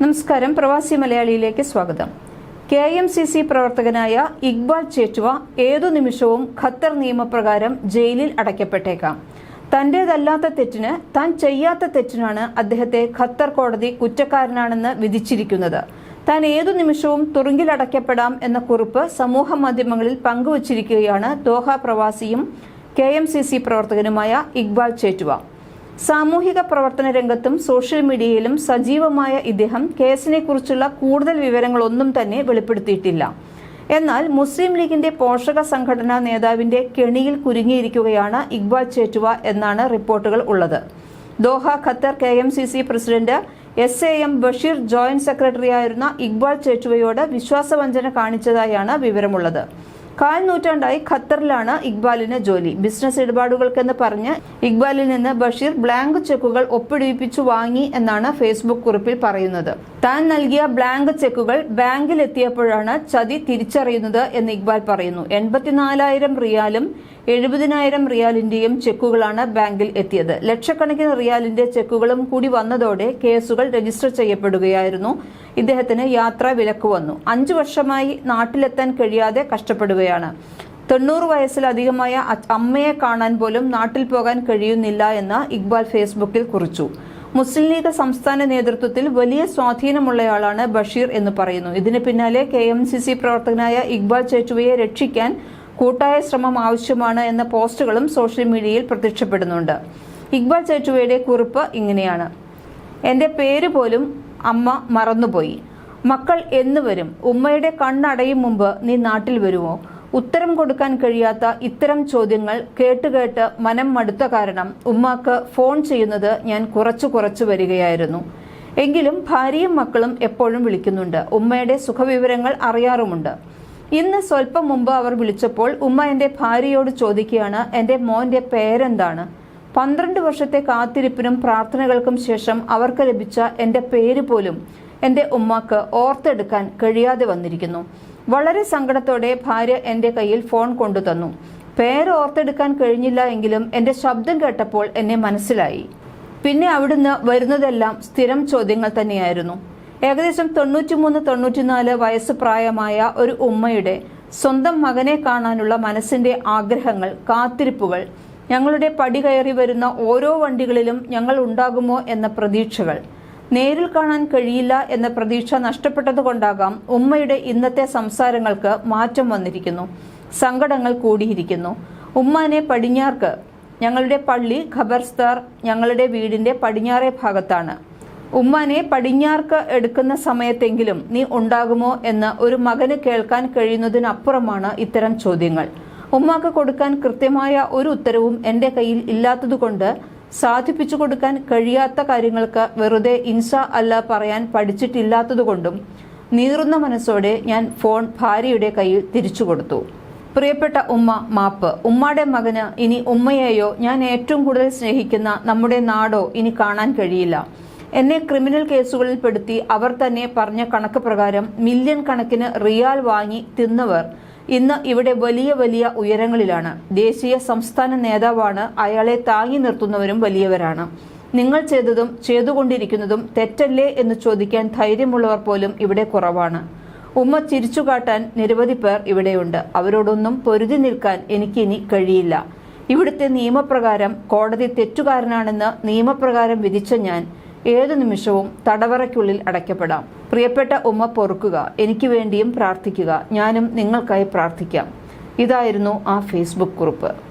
നമസ്കാരം. പ്രവാസി മലയാളിയിലേക്ക് സ്വാഗതം. കെ എം സി സി പ്രവർത്തകനായ ഇക്ബാൽ ചേറ്റുവ ഏതു നിമിഷവും ഖത്തർ നിയമപ്രകാരം ജയിലിൽ അടയ്ക്കപ്പെട്ടേക്കാം. തന്റേതല്ലാത്ത തെറ്റിന് താൻ ചെയ്യാത്ത തെറ്റിനാണ് അദ്ദേഹത്തെ ഖത്തർ കോടതി കുറ്റക്കാരനാണെന്ന് വിധിച്ചിരിക്കുന്നത്. താൻ ഏതു നിമിഷവും തുറുങ്കിലടയ്ക്കപ്പെടാം എന്ന കുറിപ്പ് സമൂഹ മാധ്യമങ്ങളിൽ പങ്കുവച്ചിരിക്കുകയാണ് ദോഹ പ്രവാസിയും കെ എം സി സി പ്രവർത്തകനുമായ ഇക്ബാൽ ചേറ്റുവ. സാമൂഹിക പ്രവർത്തന രംഗത്തും സോഷ്യൽ മീഡിയയിലും സജീവമായ ഇദ്ദേഹം കേസിനെക്കുറിച്ചുള്ള കൂടുതൽ വിവരങ്ങളൊന്നും തന്നെ വെളിപ്പെടുത്തിയിട്ടില്ല. എന്നാൽ മുസ്ലിം ലീഗിന്റെ പോഷക സംഘടനാ നേതാവിന്റെ കെണിയിൽ കുരുങ്ങിയിരിക്കുകയാണ് ഇക്ബാൽ ചേറ്റുവ എന്നാണ് റിപ്പോർട്ടുകൾ ഉള്ളത്. Doha Qatar K M C C president S A M Basheer joint സെക്രട്ടറിയായിരുന്ന ഇക്ബാൽ ചേറ്റുവയോട് വിശ്വാസവഞ്ചന കാണിച്ചതായാണ് വിവരമുള്ളത്. കാൽ നൂറ്റാണ്ടായി ഖത്തറിലാണ് ഇക്ബാലിന് ജോലി. ബിസിനസ് ഇടപാടുകൾക്കെന്ന് പറഞ്ഞ് ഇക്ബാലിൽ നിന്ന് ബഷീർ ബ്ലാങ്ക് ചെക്കുകൾ ഒപ്പിടിപ്പിച്ചു വാങ്ങി എന്നാണ് ഫേസ്ബുക്ക് കുറിപ്പിൽ പറയുന്നത്. താൻ നൽകിയ ബ്ലാങ്ക് ചെക്കുകൾ ബാങ്കിൽ എത്തിയപ്പോഴാണ് ചതി തിരിച്ചറിയുന്നത് എന്ന് ഇക്ബാൽ പറയുന്നു. എൺപത്തിനാലായിരം റിയാലും എഴുപതിനായിരം റിയാലിന്റെയും ചെക്കുകളാണ് ബാങ്കിൽ എത്തിയത്. ലക്ഷക്കണക്കിന് റിയാലിന്റെ ചെക്കുകളും കൂടി വന്നതോടെ കേസുകൾ രജിസ്റ്റർ ചെയ്യപ്പെടുകയായിരുന്നു. ഇദ്ദേഹത്തിന് യാത്രാ വിലക്ക് വന്നു. അഞ്ചു വർഷമായി നാട്ടിലെത്താൻ കഴിയാതെ കഷ്ടപ്പെടുകയാണ്. തൊണ്ണൂറ് വയസ്സിലധികമായ അമ്മയെ കാണാൻ പോലും നാട്ടിൽ പോകാൻ കഴിയുന്നില്ല എന്ന് ഇക്ബാൽ ഫേസ്ബുക്കിൽ കുറിച്ചു. മുസ്ലിം ലീഗ് സംസ്ഥാന നേതൃത്വത്തിൽ വലിയ സ്വാധീനമുള്ളയാളാണ് ബഷീർ എന്ന് പറയുന്നു. ഇതിന് പിന്നാലെ കെ എം സി സി പ്രവർത്തകനായ ഇക്ബാൽ ചേച്ചുവയെ രക്ഷിക്കാൻ കൂട്ടായ ശ്രമം ആവശ്യമാണ് എന്ന പോസ്റ്റുകളും സോഷ്യൽ മീഡിയയിൽ പ്രത്യക്ഷപ്പെടുന്നുണ്ട്. ഇക്ബാൽ ചേറ്റുവയുടെ കുറിപ്പ് ഇങ്ങനെയാണ്. എന്റെ പേര് പോലും അമ്മ മറന്നുപോയി. മക്കൾ എന്ന് വരും. ഉമ്മയുടെ കണ്ണടയും മുമ്പ് നീ നാട്ടിൽ വരുമോ? ഉത്തരം കൊടുക്കാൻ കഴിയാത്ത ഇത്തരം ചോദ്യങ്ങൾ കേട്ടുകേട്ട് മനം മടുത്ത കാരണം ഉമ്മാക്ക് ഫോൺ ചെയ്യുന്നത് ഞാൻ കുറച്ചു കുറച്ചു വരികയായിരുന്നു. എങ്കിലും ഭാര്യയും മക്കളും എപ്പോഴും വിളിക്കുന്നുണ്ട്. ഉമ്മയുടെ സുഖവിവരങ്ങൾ അറിയാറുമുണ്ട്. ഇന്ന് സ്വല്പം മുമ്പ് അവർ വിളിച്ചപ്പോൾ ഉമ്മ എന്റെ ഭാര്യയോട് ചോദിക്കുകയാണ് എന്റെ മോന്റെ പേരെന്താണ്? പന്ത്രണ്ട് വർഷത്തെ കാത്തിരിപ്പിനും പ്രാർത്ഥനകൾക്കും ശേഷം അവർക്ക് ലഭിച്ച എന്റെ പേര് പോലും എന്റെ ഉമ്മക്ക് ഓർത്തെടുക്കാൻ കഴിയാതെ വന്നിരിക്കുന്നു. വളരെ സങ്കടത്തോടെ ഭാര്യ എന്റെ കയ്യിൽ ഫോൺ കൊണ്ടുതന്നു. പേര് ഓർത്തെടുക്കാൻ കഴിഞ്ഞില്ല എങ്കിലും എന്റെ ശബ്ദം കേട്ടപ്പോൾ എന്നെ മനസ്സിലായി. പിന്നെ അവിടുന്ന് വരുന്നതെല്ലാം സ്ഥിരം ചോദ്യങ്ങൾ തന്നെയായിരുന്നു. ഏകദേശം തൊണ്ണൂറ്റിമൂന്ന് തൊണ്ണൂറ്റിനാല് വയസ്സ് പ്രായമായ ഒരു ഉമ്മയുടെ സ്വന്തം മകനെ കാണാനുള്ള മനസ്സിന്റെ ആഗ്രഹങ്ങൾ കാത്തിരിപ്പുകൾ ഞങ്ങളുടെ പടി കയറി വരുന്ന ഓരോ വണ്ടികളിലും ഞങ്ങൾ ഉണ്ടാകുമോ എന്ന പ്രതീക്ഷകൾ നേരിൽ കാണാൻ കഴിയില്ല എന്ന പ്രതീക്ഷ നഷ്ടപ്പെട്ടതുകൊണ്ടാകാം ഉമ്മയുടെ ഇന്നത്തെ സംസാരങ്ങൾക്ക് മാറ്റം വന്നിരിക്കുന്നു. സങ്കടങ്ങൾ കൂടിയിരിക്കുന്നു. ഉമ്മാനെ പടിഞ്ഞാർക്ക് ഞങ്ങളുടെ പള്ളി ഖബർസ്താർ ഞങ്ങളുടെ വീടിന്റെ പടിഞ്ഞാറേ ഭാഗത്താണ്. ഉമ്മാനെ പടിഞ്ഞാർക്ക് എടുക്കുന്ന സമയത്തെങ്കിലും നീ ഉണ്ടാകുമോ എന്ന് ഒരു മകന് കേൾക്കാൻ കഴിയുന്നതിനപ്പുറമാണ് ഇത്തരം ചോദ്യങ്ങൾ. ഉമ്മാക്ക് കൊടുക്കാൻ കൃത്യമായ ഒരു ഉത്തരവും എന്റെ കയ്യിൽ ഇല്ലാത്തതുകൊണ്ട് സാധിപ്പിച്ചു കൊടുക്കാൻ കഴിയാത്ത കാര്യങ്ങൾക്ക് വെറുതെ ഇൻസ അല്ല പറയാൻ പഠിച്ചിട്ടില്ലാത്തതുകൊണ്ടും നീറുന്ന മനസ്സോടെ ഞാൻ ഫോൺ ഭാര്യയുടെ കയ്യിൽ തിരിച്ചു കൊടുത്തു. പ്രിയപ്പെട്ട ഉമ്മ മാപ്പ്. ഉമ്മയുടെ മകന് ഇനി ഉമ്മയെയോ ഞാൻ ഏറ്റവും കൂടുതൽ സ്നേഹിക്കുന്ന നമ്മുടെ നാടോ ഇനി കാണാൻ കഴിയില്ല. എന്നെ ക്രിമിനൽ കേസുകളിൽ പെടുത്തി അവർ തന്നെ പറഞ്ഞ കണക്ക് പ്രകാരം മില്യൺ കണക്കിന് റിയാൽ വാങ്ങി തിന്നവർ ഇന്ന് ഇവിടെ വലിയ വലിയ ഉയരങ്ങളിലാണ്. ദേശീയ സംസ്ഥാന നേതാവാണ് അയാളെ താങ്ങി നിർത്തുന്നവരും വലിയവരാണ്. നിങ്ങൾ ചെയ്തതും ചെയ്തുകൊണ്ടിരിക്കുന്നതും തെറ്റല്ലേ എന്ന് ചോദിക്കാൻ ധൈര്യമുള്ളവർ പോലും ഇവിടെ കുറവാണ്. ഉമ്മ ചിരിച്ചുകാട്ടാൻ നിരവധി പേർ ഇവിടെയുണ്ട്. അവരോടൊന്നും പൊരുതി നിൽക്കാൻ എനിക്കിനി കഴിയില്ല. ഇവിടുത്തെ നിയമപ്രകാരം കോടതി തെറ്റുകാരനാണെന്ന് നിയമപ്രകാരം വിധിച്ച ഞാൻ ഏതു നിമിഷവും തടവറയ്ക്കുള്ളിൽ അടയ്ക്കപ്പെടാം. പ്രിയപ്പെട്ട ഉമ്മ പൊറുക്കുക എനിക്ക് വേണ്ടിയും പ്രാർത്ഥിക്കുക ഞാനും നിങ്ങൾക്കായി പ്രാർത്ഥിക്കാം. ഇതായിരുന്നു ആ ഫേസ്ബുക്ക് കുറിപ്പ്.